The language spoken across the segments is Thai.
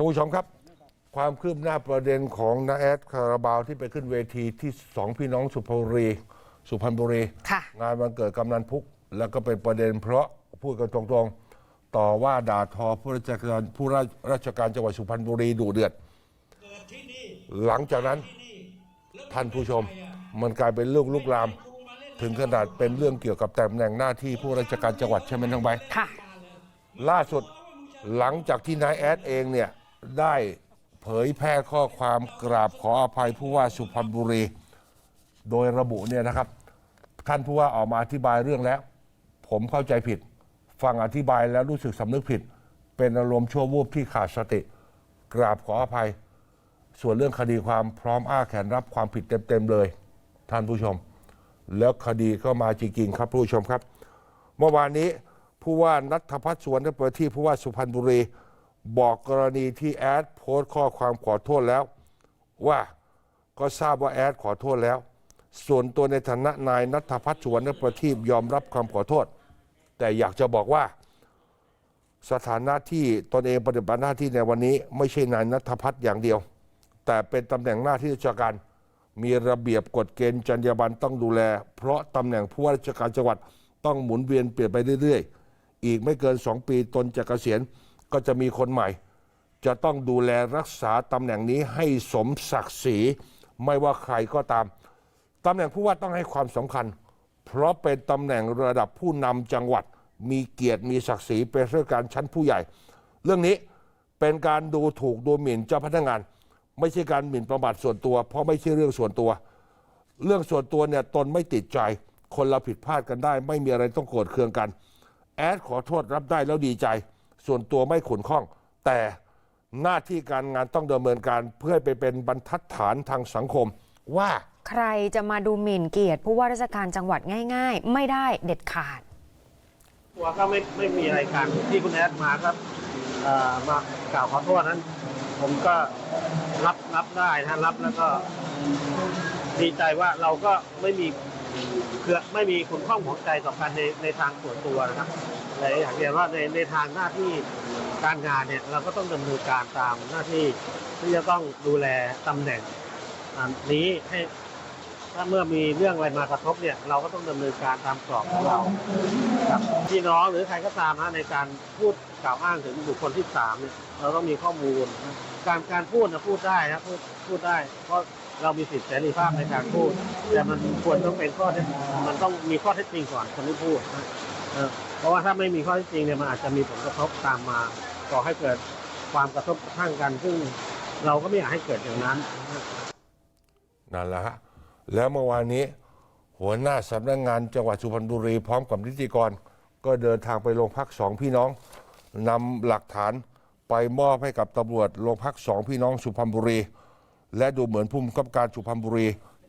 ท่านผู้ชมครับ ความคืบหน้าประเด็นของนาแอดคาราบาวที่ไปขึ้นเวทีที่สองพี่น้องสุพรรณบุรี สุพรรณบุรี ค่ะ งานวันเกิดกำนันพุก แล้วก็เป็นประเด็นเพราะพูดกันตรงๆ ต่อว่าด่าทอผู้ราชการผู้ราราชการจังหวัดสุพรรณบุรีดุเดือด หลังจากนั้นท่านผู้ชมมันกลายเป็นเรื่องลุกลาม ถึงขนาดเป็นเรื่องเกี่ยวกับตำแหน่งหน้าที่ผู้ราชการจังหวัดใช่ไหมน้องใบ ค่ะ ล่าสุดหลังจากที่นายแอดเองเนี่ย ได้เผยแพร่ข้อความกราบขออภัยผู้ว่าสุพรรณบุรี โดยระบุเนี่ยนะครับ ท่านผู้ว่าออกมาอธิบายเรื่องแล้ว ผมเข้าใจผิด ฟังอธิบายแล้วรู้สึกสำนึกผิด เป็นอารมณ์ชั่ววูบที่ขาดสติ กราบขออภัย ส่วนเรื่องคดีความพร้อมอ้าแขนรับความผิดเต็มๆเลย ท่านผู้ชม แล้วคดีก็มาจริงๆครับผู้ชมครับ เมื่อวานนี้ผู้ว่านัทพัฒน์สวนเปิดที่ผู้ว่าสุพรรณบุรี บอกกรณีที่แอดโพสต์ข้อความขอโทษแล้ว ว่าก็ทราบว่าแอดขอโทษแล้ว ส่วนตัวในฐานะนายนัทพัฒน์สวนประทีปยอมรับคำขอโทษ แต่อยากจะบอกว่า สถานะที่ตนเองปฏิบัติหน้าที่ในวันนี้ ไม่ใช่นายนัทพัฒน์อย่างเดียว แต่เป็นตำแหน่งหน้าที่ราชการมีระเบียบกฎเกณฑ์จรรยาบรรณต้องดูแล เพราะตำแหน่งผู้ว่าราชการจังหวัดต้องหมุนเวียนเปลี่ยนไปเรื่อยๆ อีกไม่เกินสองปีตนจะเกษียณ ก็จะมีคนใหม่ จะต้องดูแลรักษาตำแหน่งนี้ให้สมศักดิ์ศรีไม่ว่าใครก็ตามตำแหน่งผู้ว่าต้องให้ความสำคัญ เพราะเป็นตำแหน่งระดับผู้นำจังหวัด มีเกียรติมีศักดิ์ศรีเป็นราชการชั้นผู้ใหญ่ เรื่องนี้เป็นการดูถูกดูหมิ่นเจ้าพนักงาน ไม่ใช่การหมิ่นประมาทส่วนตัว เพราะไม่ใช่เรื่องส่วนตัว เรื่องส่วนตัวเนี่ยตนไม่ติดใจ คนเราผิดพลาดกันได้ ไม่มีอะไรต้องโกรธเคืองกัน แอดขอโทษรับได้แล้วดีใจ ส่วนตัวไม่ขุนข้อง แต่หน้าที่การงานต้องดำเนินการเพื่อให้ไปเป็นบรรทัดฐานทางสังคมว่าใครจะมาดูหมิ่นเกียรติผู้ว่าราชการจังหวัดง่าย ๆ ไม่ได้เด็ดขาด ตัวก็ไม่ไม่มีอะไรกันที่คุณแอดมาก็เอ่อมากล่าวขอโทษนั้น ผมก็รับรับได้นะรับแล้วก็ดีใจว่าเราก็ไม่มีเคือไม่มีคุณข้องของใจต่อกันในในทางส่วนตัวนะครับ แต่อยากเรียนว่าในในทางหน้าที่การงานเนี่ยเราก็ต้องดำเนินการตามหน้าที่ที่จะต้องดูแลตำแหน่งอันนี้ให้ ถ้าเมื่อมีเรื่องอะไรมากระทบเนี่ย เราก็ต้องดำเนินการตามกรอบของเราครับพี่น้องหรือใครก็ตามนะในการพูดกล่าวอ้างถึงบุคคลที่สามเนี่ยเราต้องมีข้อมูล การการพูดนะพูดได้นะพูดพูดได้ เพราะเรามีสิทธิเสรีภาพในการพูด แต่มันควรต้องเป็นข้อเท็จมันต้องมีข้อเท็จจริงก่อนคนที่พูดนะ เพราะว่าถ้าไม่มีข้อเท็จจริงเนี่ยมันอาจจะมีผลกระทบตามมาก่อให้เกิดความกระทบกระทั่งกัน ซึ่งเราก็ไม่อยากให้เกิดอย่างนั้น นั่นแหละฮะแล้วเมื่อวานนี้ หัวหน้าสำนักงานจังหวัดสุพรรณบุรีพร้อมกับนิติกร ก็เดินทางไปโรงพักสองพี่น้องนำหลักฐานไปมอบให้กับตำรวจโรงพักสองพี่น้องสุพรรณบุรี และดูเหมือนผู้บังคับการสุพรรณบุรี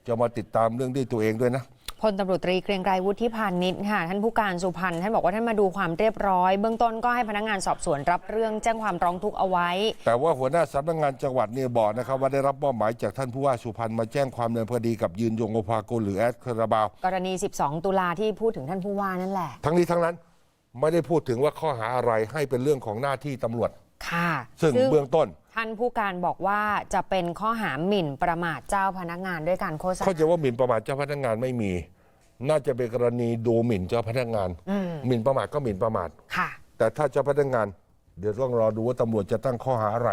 จะมาติดตามเรื่องด้วยตัวเองด้วยนะ พลตำรวจตรีเกรียงไกรวุฒิพานิชค่ะ ท่านผู้การสุพรรณท่านบอกว่าท่านมาดูความเรียบร้อย เบื้องต้นก็ให้พนักงานสอบสวนรับเรื่องแจ้งความร้องทุกข์เอาไว้ แต่ว่าหัวหน้าสำนักงานจังหวัดเนี่ยบอกนะครับว่าได้รับมอบหมายจากท่านผู้ว่าสุพรรณมาแจ้งความเดินคดีกับยืนยงโอภากุลหรือแอดคาราบาว กรณี 12 ตุลาที่พูดถึงท่านผู้ว่านั่นแหละ ทั้งนี้ทั้งนั้นไม่ได้พูดถึงว่าข้อหาอะไรให้เป็นเรื่องของหน้าที่ตำรวจ ค่ะซึ่งเบื้องต้น ท่านผู้การบอกว่าจะเป็นข้อหาหมิ่นประมาทเจ้าพนักงานด้วยการโฆษณา เข้าใจว่าหมิ่นประมาทเจ้าพนักงานไม่มี น่าจะเป็นกรณีดูหมิ่นเจ้าพนักงานอืม หมิ่นประมาทก็หมิ่นประมาท ค่ะ แต่ถ้าเจ้าพนักงาน เดี๋ยวต้องรอดูว่าตำรวจจะตั้งข้อหาอะไร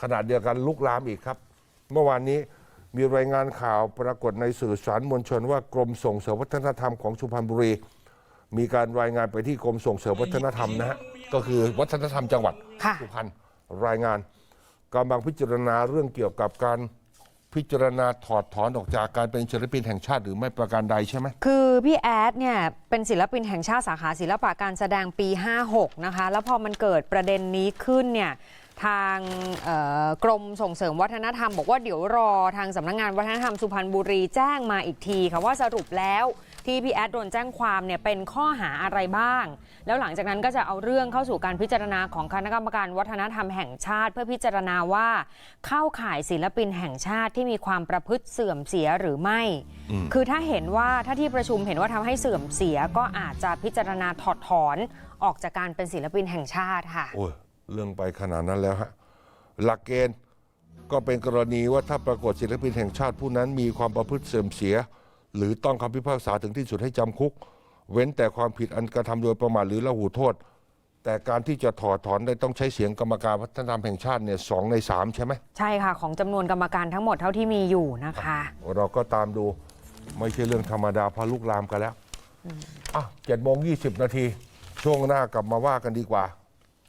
ขณะเดียวกันลุกลามอีกครับ เมื่อวานนี้มีรายงานข่าวปรากฏในสื่อสารมวลชนว่ากรมส่งเสริมวัฒนธรรมของสุพรรณบุรี มีการรายงานไปที่กรมส่งเสริมวัฒนธรรมนะฮะก็คือวัฒนธรรมจังหวัดค่ะ สุพรรณรายงานกำลังพิจารณาเรื่องเกี่ยวกับการพิจารณาถอดถอนออกจากการเป็นศิลปินแห่งชาติหรือไม่ประการใดใช่ไหม คือพี่แอดเนี่ยเป็นศิลปินแห่งชาติสาขาศิลปะการแสดงปี 56 นะคะ แล้วพอมันเกิดประเด็นนี้ขึ้นเนี่ยทางเอ่อกรมส่งเสริมวัฒนธรรม บอกว่าเดี๋ยวรอทางสำนักงานวัฒนธรรมสุพรรณบุรีแจ้งมาอีกทีค่ะว่าสรุปแล้ว ที่พี่แอดโดนแจ้งความเนี่ยเป็นข้อหาอะไรบ้าง แล้วหลังจากนั้นก็จะเอาเรื่องเข้าสู่การพิจารณาของคณะกรรมการวัฒนธรรมแห่งชาติ เพื่อพิจารณาว่าเข้าข่ายศิลปินแห่งชาติที่มีความประพฤติเสื่อมเสียหรือไม่ คือถ้าเห็นว่าถ้าที่ประชุมเห็นว่าทำให้เสื่อมเสียก็อาจจะพิจารณาถอดถอนออกจากการเป็นศิลปินแห่งชาติค่ะโอ้ยเรื่องไปขนาดนั้นแล้วฮะหลักเกณฑ์ก็เป็นกรณีว่าถ้าปรากฏศิลปินแห่งชาติผู้นั้นมีความประพฤติเสื่อมเสีย หรือต้องคำพิพากษาถึงที่สุดให้จำคุก เว้นแต่ความผิดอันกระทำโดยประมาทหรือละหูโทษ แต่การที่จะถอดถอนได้ต้องใช้เสียงกรรมการวัฒนธรรมแห่งชาติเนี่ยสองในสามใช่ไหมใช่ค่ะ ของจำนวนกรรมการทั้งหมดเท่าที่มีอยู่นะคะ เราก็ตามดูไม่ใช่เรื่องธรรมดาเพราะลุกลามกันแล้วอะเจ็ดโมงยี่สิบนาทีช่วงหน้ากลับมาว่ากันดีกว่า